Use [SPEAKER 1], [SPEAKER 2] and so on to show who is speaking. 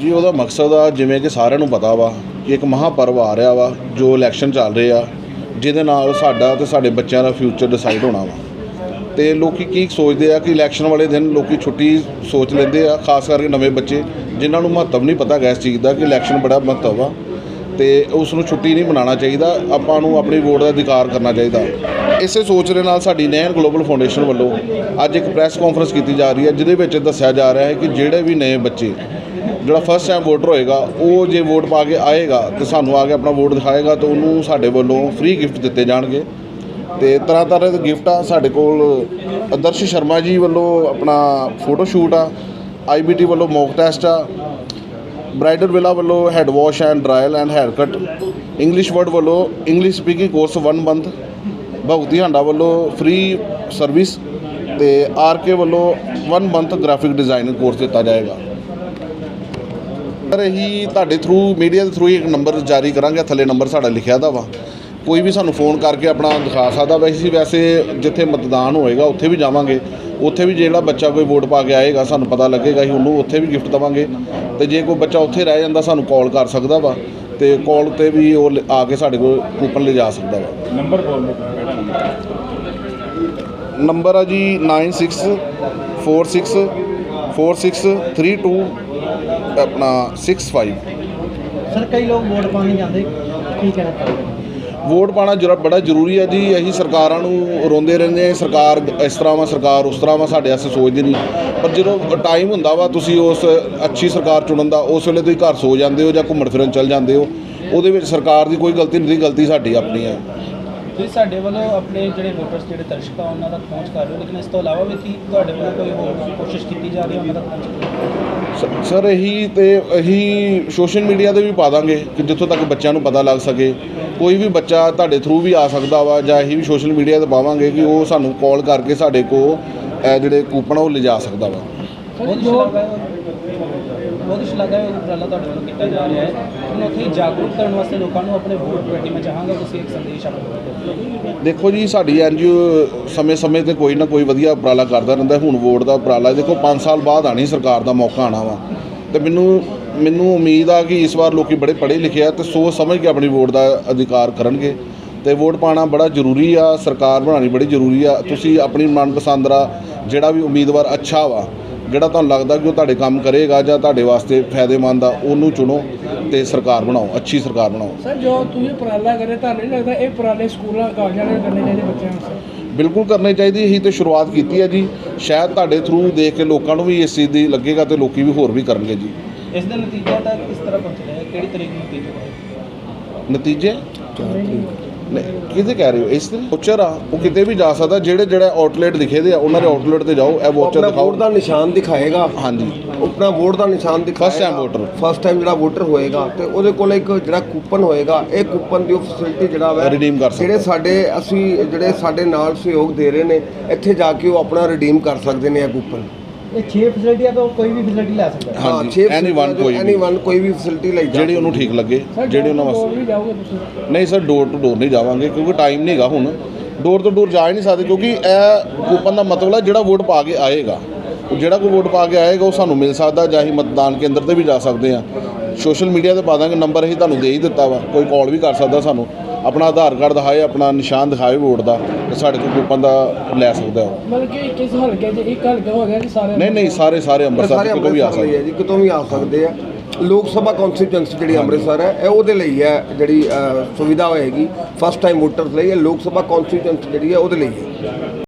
[SPEAKER 1] ਜੀ, ਉਹਦਾ ਮਕਸਦ ਆ ਜਿਵੇਂ ਕਿ ਸਾਰਿਆਂ ਨੂੰ ਪਤਾ ਵਾ ਕਿ ਇੱਕ ਮਹਾਪਰਵ ਆ ਰਿਹਾ ਵਾ, ਜੋ ਇਲੈਕਸ਼ਨ ਚੱਲ ਰਹੇ ਆ, ਜਿਹਦੇ ਨਾਲ ਸਾਡਾ ਤੇ ਸਾਡੇ ਬੱਚਿਆਂ ਦਾ ਫਿਊਚਰ ਡਿਸਾਈਡ ਹੋਣਾ ਵਾ। ਤੇ ਲੋਕੀ ਕੀ ਸੋਚਦੇ ਆ ਕਿ ਇਲੈਕਸ਼ਨ ਵਾਲੇ ਦਿਨ ਲੋਕੀ ਛੁੱਟੀ ਸੋਚ ਲੈਂਦੇ ਆ, ਖਾਸ ਕਰਕੇ ਨਵੇਂ ਬੱਚੇ, ਜਿਨ੍ਹਾਂ ਨੂੰ ਮਹੱਤਵ ਨਹੀਂ ਪਤਾ ਗਾ ਇਸ ਚੀਜ਼ ਦਾ ਕਿ ਇਲੈਕਸ਼ਨ ਬੜਾ ਮਹੱਤਵ ਆ। ਤੇ ਉਸ ਨੂੰ ਛੁੱਟੀ ਨਹੀਂ ਮਨਾਉਣਾ ਚਾਹੀਦਾ, ਆਪਾਂ ਨੂੰ ਆਪਣੀ ਵੋਟ ਦਾ ਅਧਿਕਾਰ ਕਰਨਾ ਚਾਹੀਦਾ। ਇਸੇ ਸੋਚ ਦੇ ਨਾਲ ਸਾਡੀ ਨੈਣ ਗਲੋਬਲ ਫਾਊਂਡੇਸ਼ਨ ਵੱਲੋਂ ਅੱਜ ਇੱਕ ਪ੍ਰੈਸ ਕਾਨਫਰੰਸ ਕੀਤੀ ਜਾ ਰਹੀ ਹੈ, ਜਿਹਦੇ ਵਿੱਚ ਦੱਸਿਆ ਜਾ ਰਿਹਾ ਹੈ ਕਿ ਜਿਹੜੇ ਵੀ ਨਵੇਂ ਬੱਚੇ ਜਿਹੜਾ ਫਸਟ ਟਾਈਮ ਵੋਟਰ ਹੋਏਗਾ, ਉਹ ਜੇ ਵੋਟ ਪਾ ਕੇ ਆਏਗਾ ਤੇ ਸਾਨੂੰ ਆ ਕੇ ਆਪਣਾ ਵੋਟ ਦਿਖਾਏਗਾ ਤਾਂ ਉਹਨੂੰ ਸਾਡੇ ਵੱਲੋਂ ਫ੍ਰੀ ਗਿਫਟ ਦਿੱਤੇ ਜਾਣਗੇ। ਤੇ ਤਰ੍ਹਾਂ ਤਰ੍ਹਾਂ ਦੇ ਗਿਫਟ ਆ, ਸਾਡੇ ਕੋਲ ਆਦਰਸ਼ ਸ਼ਰਮਾ ਜੀ ਵੱਲੋਂ ਆਪਣਾ ਫੋਟੋ ਸ਼ੂਟ ਆ ਆਈਬੀਟੀ ਵੱਲੋਂ ਮੌਕ ਟੈਸਟ ਆ ਬ੍ਰਾਈਡਲ ਵਿਲਾ ਵੱਲੋਂ head wash and dryer and hair cut English word ਵੱਲੋਂ English speaking course 1 month Bhagti Handa ਵੱਲੋਂ ਫ੍ਰੀ ਸਰਵਿਸ ਤੇ ਆਰ ਕੇ ਵੱਲੋਂ 1 ਮੰਥ ਗ੍ਰਾਫਿਕ ਡਿਜ਼ਾਈਨਿੰਗ ਕੋਰਸ ਦਿੱਤਾ ਜਾਏਗਾ। ਸਰ ਇਹੀ ਤੁਹਾਡੇ ਥਰੂ ਮੀਡੀਆ ਦੇ ਥਰੂ ਇੱਕ ਨੰਬਰ ਜਾਰੀ ਕਰਾਂਗੇ ਥੱਲੇ ਨੰਬਰ ਸਾਡਾ ਲਿਖਿਆ ਦਾ ਵਾ। ਕੋਈ ਵੀ ਸਾਨੂੰ ਫੋਨ ਕਰਕੇ ਆਪਣਾ ਦਿਖਾ ਸਕਦਾ। ਵੈਸੇ ਵੈਸੇ ਜਿੱਥੇ ਮਤਦਾਨ ਹੋਏਗਾ ਉੱਥੇ ਵੀ ਜਾਵਾਂਗੇ। ਉੱਥੇ ਵੀ ਜਿਹੜਾ ਬੱਚਾ ਕੋਈ ਵੋਟ ਪਾ ਕੇ ਆਏਗਾ ਸਾਨੂੰ ਪਤਾ ਲੱਗੇਗਾ ਅਸੀਂ ਉਹਨੂੰ ਉੱਥੇ ਵੀ ਗਿਫਟ ਦੇਵਾਂਗੇ। ਤੇ ਜੇ ਕੋਈ ਬੱਚਾ ਉੱਥੇ ਰਹਿ ਜਾਂਦਾ ਸਾਨੂੰ ਕਾਲ ਕਰ ਸਕਦਾ ਵਾ। ਤੇ ਕਾਲ ਤੇ ਵੀ ਉਹ ਲ- ਆ ਕੇ ਸਾਡੇ ਕੋਲ ਕੂਪਨ ਲਿਜਾ ਸਕਦਾ ਵਾ।
[SPEAKER 2] ਨੰਬਰ ਬੋਲ ਦਿਓ। ਕਿਹੜਾ ਨੰਬਰ
[SPEAKER 1] ਨੰਬਰ ਆ ਜੀ 9646 4632 ਆਪਣਾ 65
[SPEAKER 3] ਸਰ ਕਈ ਲੋਕ ਵੋਟ ਪਾਉਣ ਨਹੀਂ ਜਾਂਦੇ। ਕੀ ਕਹਿਣਾ ਚਾਹੁੰਦੇ
[SPEAKER 1] ਵੋਟ ਪਾਣਾ ਜਰਾ ਬੜਾ ਜ਼ਰੂਰੀ ਹੈ ਜੀ। ਅਸੀਂ ਸਰਕਾਰਾਂ ਨੂੰ ਰੋਂਦੇ ਰਹਿੰਦੇ ਹਾਂ। ਸਰਕਾਰ ਇਸ ਤਰ੍ਹਾਂ ਵਾ ਸਰਕਾਰ ਉਸ ਤਰ੍ਹਾਂ ਵਾ ਸਾਡੇ ਵਾਸਤੇ ਸੋਚਦੀ ਨਹੀਂ। ਪਰ ਜਦੋਂ ਟਾਈਮ ਹੁੰਦਾ ਵਾ ਤੁਸੀਂ ਉਸ ਅੱਛੀ ਸਰਕਾਰ ਚੁਣਨ ਦਾ ਉਸ ਵੇਲੇ ਤੁਸੀਂ ਘਰ ਸੋ ਜਾਂਦੇ ਹੋ ਜਾਂ ਘੁੰਮਣ ਫਿਰਨ ਚੱਲ ਜਾਂਦੇ ਹੋ। ਉਹਦੇ ਵਿੱਚ ਸਰਕਾਰ ਦੀ ਕੋਈ ਗਲਤੀ ਨਹੀਂ ਗਲਤੀ ਸਾਡੀ ਆਪਣੀ ਹੈ
[SPEAKER 4] ਤੁਸੀਂ ਸਾਡੇ ਵੱਲੋਂ ਆਪਣੇ ਜਿਹੜੇ ਵੋਟਰਸ ਜਿਹੜੇ ਦਰਸ਼ਕ ਆ ਉਹਨਾਂ ਤੱਕ ਪਹੁੰਚ ਕਰ ਰਹੇ ਹੋ। ਲੇਕਿਨ ਇਸ ਤੋਂ ਇਲਾਵਾ ਵੀ ਕੀ ਤੁਹਾਡੇ ਵੱਲੋਂ ਕੋਈ ਹੋਰ ਕੋਸ਼ਿਸ਼ ਕੀਤੀ ਜਾ ਰਹੀ ਹੈ ਉਹਨਾਂ ਤੱਕ ਪਹੁੰਚ ਕਰਨ ਦੀ?
[SPEAKER 1] ਸ- ਸਰ, ਇਹੀ ਤੇ ਇਹੀ ਸੋਸ਼ਲ ਮੀਡੀਆ ਤੇ ਵੀ ਪਾ ਦਾਂਗੇ ਕਿ ਜਿੱਥੋਂ ਤੱਕ ਬੱਚਿਆਂ ਨੂੰ ਪਤਾ ਲੱਗ ਸਕੇ। ਕੋਈ ਵੀ ਬੱਚਾ ਤੁਹਾਡੇ ਥਰੂ ਵੀ ਆ ਸਕਦਾ ਵਾ ਜਾਂ ਇਹੀ ਵੀ ਸੋਸ਼ਲ ਮੀਡੀਆ ਤੇ ਪਾਵਾਂਗੇ ਕਿ ਉਹ ਸਾਨੂੰ ਕਾਲ ਕਰਕੇ ਸਾਡੇ ਕੋਲ ਇਹ ਜਿਹੜੇ ਕੂਪਨ ਆ, ਉਹ ਲਿਜਾ ਸਕਦਾ ਵਾ।
[SPEAKER 4] ਬਹੁਤ ਸ਼ਲਾਘਾ ਬਹੁਤ ਸ਼ਲਾਘਾ ਉਪਰਾਲਾ ਤੁਹਾਡੇ ਵੱਲੋਂ ਕੀਤਾ ਜਾ ਰਿਹਾ ਹੈ। ਹੁਣ ਉੱਥੇ ਜਾਗਰੂਕ ਕਰਨ ਵਾਸਤੇ ਲੋਕਾਂ ਨੂੰ ਆਪਣੇ ਵੋਟ ਪੇਟੀ ਮੈਂ ਚਾਹਾਂਗਾ ਤੁਸੀਂ ਇੱਕ ਸੰਦੇਸ਼ ਆਪਣੇ
[SPEAKER 1] ਦੇਖੋ ਜੀ, ਸਾਡੀ ਐਨਜੀਓ ਸਮੇਂ-ਸਮੇਂ ਤੇ ਕੋਈ ਨਾ ਕੋਈ ਵਧੀਆ ਉਪਰਾਲਾ ਕਰਦਾ ਰਹਿੰਦਾ ਹੁਣ ਵੋਟ ਦਾ ਉਪਰਾਲਾ ਦੇਖੋ 5 ਸਾਲ ਬਾਅਦ ਆਣੀ ਸਰਕਾਰ ਦਾ ਮੌਕਾ ਆਣਾ ਵਾ। ਤੇ ਮੈਨੂੰ ਮੈਨੂੰ ਉਮੀਦ ਆ ਕਿ ਇਸ ਵਾਰ ਲੋਕੀ ਬੜੇ ਪੜ੍ਹੇ ਲਿਖੇ ਆ ਤੇ ਸੋਚ ਸਮਝ ਕੇ ਆਪਣੀ ਵੋਟ ਦਾ ਅਧਿਕਾਰ ਕਰਨਗੇ। ਤੇ ਵੋਟ ਪਾਣਾ ਬੜਾ ਜ਼ਰੂਰੀ ਆ, ਸਰਕਾਰ ਬਣਾਉਣੀ ਬੜੀ ਜ਼ਰੂਰੀ ਆ। ਤੁਸੀਂ ਆਪਣੀ ਮਨਪਸੰਦ ਦਾ ਜਿਹੜਾ ਵੀ ਉਮੀਦਵਾਰ ਅੱਛਾ ਵਾ ਜਿਹੜਾ ਤੁਹਾਨੂੰ ਲੱਗਦਾ ਕਿ ਉਹ ਤੁਹਾਡੇ ਕੰਮ ਕਰੇਗਾ ਜਾਂ ਤੁਹਾਡੇ ਵਾਸਤੇ ਫਾਇਦੇਮੰਦ ਆ ਉਹਨੂੰ ਚੁਣੋ ਤੇ ਸਰਕਾਰ ਬਣਾਓ ਅੱਛੀ ਸਰਕਾਰ ਬਣਾਓ।
[SPEAKER 5] ਸਰ ਜੋ ਤੁਸੀਂ ਉਪਰਾਲਾ ਕਰੇ ਤੁਹਾਨੂੰ ਨਹੀਂ ਲੱਗਦਾ ਇਹ ਉਪਰਾਲੇ ਸਕੂਲਾਂ ਕਾਲਜਾਂ ਦੇ ਕਰਨੇ ਚਾਹੀਦੇ ਬੱਚਿਆਂ ਵਾਸਤੇ
[SPEAKER 1] ਬਿਲਕੁਲ ਕਰਨੀ ਚਾਹੀਦੀ ਇਹੀ ਤੇ ਸ਼ੁਰੂਆਤ ਕੀਤੀ ਹੈ ਜੀ। ਸ਼ਾਇਦ ਤੁਹਾਡੇ ਥਰੂ ਦੇਖ ਕੇ ਲੋਕਾਂ ਨੂੰ ਵੀ ਇਸ ਚੀਜ਼ ਦੀ ਲੱਗੇਗਾ ਤੇ ਲੋਕੀ ਵੀ ਹੋਰ ਵੀ ਕਰਨਗੇ ਜੀ।
[SPEAKER 4] ਇਸ ਦਾ ਨਤੀਜਾ ਤਾਂ ਕਿਸ ਤਰ੍ਹਾਂ ਪਹੁੰਚਦਾ ਹੈ ਕਿਹੜੀ ਤਰੀਕ ਨੂੰ ਨਤੀਜਾ
[SPEAKER 1] ਨਤੀਜੇ? ਨਹੀਂ ਕਿਹਦੇ ਕਹਿ ਰਹੇ ਹੋ? ਇਸ ਤੇ ਵੋਚਰ ਆ ਉਹ ਕਿਤੇ ਵੀ ਜਾ ਸਕਦਾ ਜਿਹੜੇ ਜਿਹੜੇ ਆਊਟਲੈਟ ਲਿਖੇ ਦੇ ਆ ਉਹਨਾਂ ਦੇ ਆਊਟਲੈਟ ਤੇ ਜਾਓ ਇਹ ਵੋਚਰ
[SPEAKER 6] ਆਪਣਾ
[SPEAKER 1] ਦਿਖਾਓ।
[SPEAKER 6] ਵੋਟ ਦਾ ਨਿਸ਼ਾਨ ਦਿਖਾਏਗਾ।
[SPEAKER 1] ਹਾਂਜੀ।
[SPEAKER 6] ਆਪਣਾ ਵੋਟ ਦਾ ਨਿਸ਼ਾਨ ਦਿਖਾਏਗਾ।
[SPEAKER 1] First time voter।
[SPEAKER 6] First time ਜਿਹੜਾ ਵੋਟਰ ਹੋਏਗਾ ਤੇ ਉਹਦੇ ਕੋਲ ਇੱਕ ਜਿਹੜਾ ਕੂਪਨ ਹੋਏਗਾ ਇਹ ਕੂਪਨ ਦੀ ਫੈਸਿਲਿਟੀ ਜਿਹੜਾ ਵਾ
[SPEAKER 1] Redeem ਕਰ ਸਕਦਾ।
[SPEAKER 6] ਜਿਹੜੇ ਸਾਡੇ ਅਸੀਂ ਜਿਹੜੇ ਸਾਡੇ ਨਾਲ ਸਹਿਯੋਗ ਦੇ ਰਹੇ ਨੇ ਇੱਥੇ ਜਾ ਕੇ ਉਹ ਆਪਣਾ ਰਿਡੀਮ ਕਰ ਸਕਦੇ ਨੇ ਇਹ ਕੂਪਨ
[SPEAKER 3] ਇਹ 6 ਫੈਸਿਲਿਟੀਆਂ ਤੋਂ ਕੋਈ ਵੀ ਫੈਸਿਲਿਟੀ ਲੈ ਸਕਦਾ ਹੈ।
[SPEAKER 1] ਹਾਂਜੀ, anyone ਕੋਈ ਵੀ।
[SPEAKER 6] ਐਨੀਵਨ ਕੋਈ ਵੀ ਫੈਸਿਲਿਟੀ ਲਈ ਜਾ
[SPEAKER 1] ਜਿਹੜੀ ਉਹਨੂੰ ਠੀਕ ਲੱਗੇ ਜਿਹੜੀ ਉਹਨਾਂ
[SPEAKER 5] ਹੋਰ
[SPEAKER 1] ਵਾਸਤੇ
[SPEAKER 5] ਵੀ ਜਾਓਗੇ ਤੁਸੀਂ?
[SPEAKER 1] ਨਹੀਂ ਸਰ ਡੋਰ ਟੂ ਡੋਰ ਨਹੀਂ ਜਾਵਾਂਗੇ ਕਿਉਂਕਿ ਟਾਈਮ ਨਹੀਂਗਾ ਹੁਣ। ਡੋਰ ਤੋਂ ਡੋਰ ਜਾ ਹੀ ਨਹੀਂ ਸਕਦੇ ਕਿਉਂਕਿ ਇਹ ਕੂਪਨ ਦਾ ਮਤਲਬ ਹੈ ਜਿਹੜਾ ਵੋਟ ਪਾ ਕੇ ਆਏਗਾ। ਉਹ ਜਿਹੜਾ ਕੋਈ ਵੋਟ ਪਾ ਕੇ ਆਏਗਾ ਉਹ ਸਾਨੂੰ ਮਿਲ ਸਕਦਾ ਜਾਂ ਅਸੀਂ ਮਤਦਾਨ ਕੇਂਦਰ ਤੇ ਵੀ ਜਾ ਸਕਦੇ ਆ ਸੋਸ਼ਲ ਮੀਡੀਆ ਤੇ ਪਾ ਦਾਂਗੇ ਨੰਬਰ ਅਸੀਂ ਤੁਹਾਨੂੰ ਦੇ ਹੀ ਦਿੱਤਾ ਵਾ ਕੋਈ ਕਾਲ ਵੀ ਕਰ ਸਕਦਾ ਸਾਨੂੰ। ਆਪਣਾ ਆਧਾਰ ਕਾਰਡ ਦਿਖਾਏ ਆਪਣਾ ਨਿਸ਼ਾਨ ਦਿਖਾਏ ਵੋਟ ਦਾ ਤੇ ਸਾਡੇ ਕੋਲ ਕੂਪਨ ਦਾ ਲੈ ਸਕਦਾ ਉਹ।
[SPEAKER 5] ਮਤਲਬ ਕਿ ਕਿਸ ਹਲਕੇ 'ਚ ਇੱਕ ਹਲਕਾ ਹੋ ਗਿਆ ਕਿ ਸਾਰੇ
[SPEAKER 1] ਨਹੀਂ ਨਹੀਂ ਸਾਰੇ ਸਾਰੇ ਅੰਮ੍ਰਿਤਸਰ
[SPEAKER 6] ਸਾਰੇ
[SPEAKER 1] ਤੋਂ ਵੀ ਆ
[SPEAKER 6] ਅੰਮ੍ਰਿਤਸਰ ਲਈ
[SPEAKER 1] ਸਕਦੇ।
[SPEAKER 6] ਹੈ ਜੀ ਕਿਤੋਂ ਵੀ ਆ ਸਕਦੇ ਆ। ਲੋਕ ਸਭਾ ਕਨਸਟੀਟਿਊਂਸੀ ਜਿਹੜੀ ਅੰਮ੍ਰਿਤਸਰ ਹੈ ਇਹ ਉਹਦੇ ਲਈ ਹੈ ਜਿਹੜੀ ਅ, ਸੁਵਿਧਾ ਹੋਏਗੀ। ਫਸਟ ਟਾਈਮ ਵੋਟਰਸ ਲਈ ਇਹ ਲੋਕ ਸਭਾ ਕਨਸਟੀਟਿਊਂਸੀ ਜਿਹੜੀ ਹੈ ਉਹਦੇ ਲਈ ਹੈ।